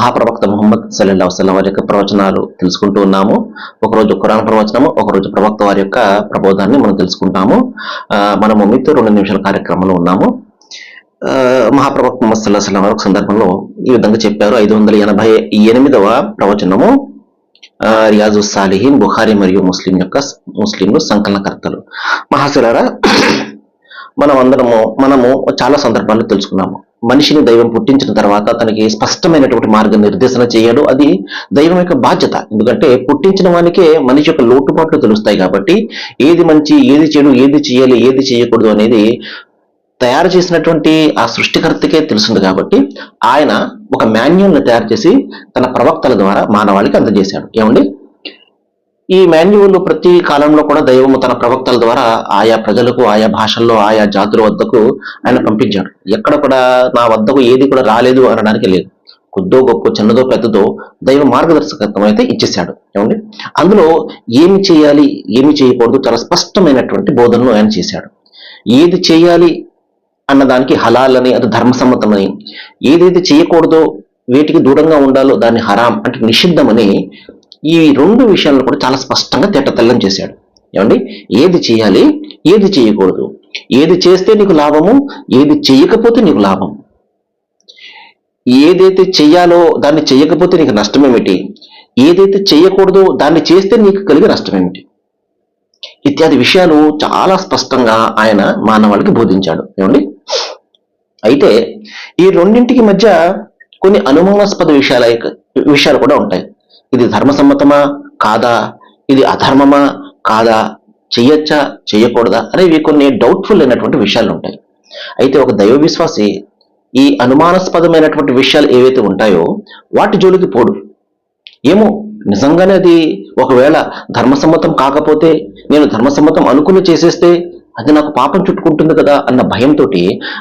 మహాప్రవక్త ముహమ్మద్ సల్లల్లా వసల్లం వారి యొక్క ప్రవచనాలు తెలుసుకుంటూ ఉన్నాము. ఒకరోజు ఖురాన్ ప్రవచనము ఒకరోజు ప్రవక్త వారి యొక్క ప్రబోధాన్ని మనం తెలుసుకుంటాము. మనము మీతో రెండు నిమిషాల కార్యక్రమంలో ఉన్నాము. ఆ, మహాప్రవక్త ముహమ్మద్ సల్లా సల్లం వారి సందర్భంలో ఈ విధంగా చెప్పారు. ఐదు వందల ఎనభై ఎనిమిదవ ప్రవచనము రియాజు సాలిహీన్ బుహారి మరియు ముస్లిం యొక్క ముస్లింలు సంకలనకర్తలు. మహాశిలరా మనం అందరము మనము చాలా సందర్భాల్లో తెలుసుకున్నాము. మనిషిని దైవం పుట్టించిన తర్వాత తనకి స్పష్టమైనటువంటి మార్గ నిర్దేశన చేయడం. అది దైవం యొక్క బాధ్యత. ఎందుకంటే పుట్టించిన వానికే మనిషి యొక్క లోటుపాట్లు తెలుస్తాయి కాబట్టి ఏది మంచి ఏది చెడు ఏది చేయాలి ఏది చేయకూడదు అనేది తయారు చేసినటువంటి ఆ సృష్టికర్తకే తెలుసుంది కాబట్టి ఆయన ఒక మాన్యువల్ని తయారు చేసి తన ప్రవక్తల ద్వారా మానవాళికి అందజేశాడు. ఏమండి? ఈ మాన్యువల్ ప్రతి కాలంలో కూడా దైవము తన ప్రవక్తల ద్వారా ఆయా ప్రజలకు ఆయా భాషల్లో ఆయా జాతుల వద్దకు ఆయన పంపించాడు. ఎక్కడ కూడా నా వద్దకు ఏది కూడా రాలేదు అనడానికి లేదు. కొద్దో గొప్ప చిన్నదో పెద్దదో దైవ మార్గదర్శకత్వం అయితే ఇచ్చేశాడు. ఏమండి? అందులో ఏమి చేయాలి ఏమి చేయకూడదు చాలా స్పష్టమైనటువంటి బోధనలు ఆయన చేశాడు. ఏది చేయాలి అన్నదానికి హలాల్ అని అది ధర్మసమ్మతమని ఏదైతే చేయకూడదో వేటికి దూరంగా ఉండాలో దాన్ని హరాం అంటే నిషిద్ధమని ఈ రెండు విషయాలను కూడా చాలా స్పష్టంగా తిట్టతెల్లం చేశాడు. ఏమండి? ఏది చేయాలి ఏది చేయకూడదు? ఏది చేస్తే నీకు లాభము ఏది చేయకపోతే నీకు లాభం. ఏదైతే చెయ్యాలో దాన్ని చేయకపోతే నీకు నష్టమేమిటి? ఏదైతే చేయకూడదో దాన్ని చేస్తే నీకు కలిగే నష్టమేమిటి? ఇత్యాది విషయాలు చాలా స్పష్టంగా ఆయన మానవాళికి బోధించాడు. ఏమండి? అయితే ఈ రెండింటికి మధ్య కొన్ని అనుమానాస్పద విషయాల విషయాలు కూడా ఉంటాయి. ఇది ధర్మసమ్మతమా? కాదా? ఇది అధర్మమా? కాదా? చెయ్యొచ్చా? చెయ్యకూడదా? అనేవి కొన్ని డౌట్ఫుల్ అయినటువంటి విషయాలు ఉంటాయి. అయితే ఒక దైవ విశ్వాసి ఈ అనుమానాస్పదమైనటువంటి విషయాలు ఏవైతే ఉంటాయో వాటి జోలికి పోడు. ఏమో? నిజంగానే అది ఒకవేళ ధర్మసమ్మతం కాకపోతే నేను ధర్మసమ్మతం అనుకుని చేసేస్తే అది నాకు పాపం చుట్టుకుంటుంది కదా అన్న భయంతో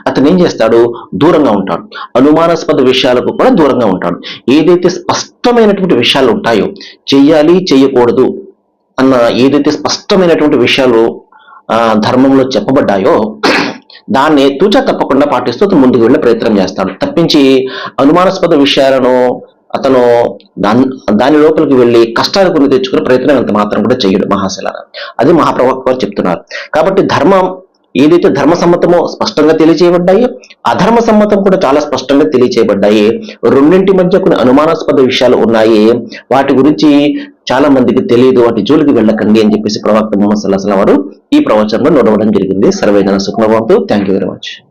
అతను ఏం చేస్తాడు? దూరంగా ఉంటాడు. అనుమానాస్పద విషయాలకు కూడా దూరంగా ఉంటాడు. ఏదైతే స్పష్టమైనటువంటి విషయాలు ఉంటాయో? చెయ్యాలి చెయ్యకూడదు అన్న ఏదైతే స్పష్టమైనటువంటి విషయాలు ధర్మంలో చెప్పబడ్డాయో దాన్ని తూచా తప్పకుండా పాటిస్తూ అతను ముందుకు వెళ్ళే ప్రయత్నం చేస్తాడు. తప్పించి అనుమానాస్పద విషయాలను అతను దాని దాని లోపలికి వెళ్ళి కష్టాలు కొని తెచ్చుకునే ప్రయత్నం అంత మాత్రం కూడా చేయడు మహాశిలారా. అది మహాప్రవక్త వారు చెప్తున్నారు. కాబట్టి ధర్మం ఏదైతే ధర్మ సమ్మతమో స్పష్టంగా తెలియజేయబడ్డాయి అధర్మ సమ్మతం కూడా చాలా స్పష్టంగా తెలియచేయబడ్డాయి. రెండింటి మధ్య కొన్ని అనుమానాస్పద విషయాలు ఉన్నాయి. వాటి గురించి చాలా మందికి తెలియదు. వాటి జోలికి వెళ్ళకండి అని చెప్పేసి ప్రవక్త ముహమ్మద్ సల్లాహ్ వారు ఈ ప్రవచనంలో నడవడం జరిగింది. సర్వేదన సుఖమవంతు థ్యాంక్ యూ వెరీ మచ్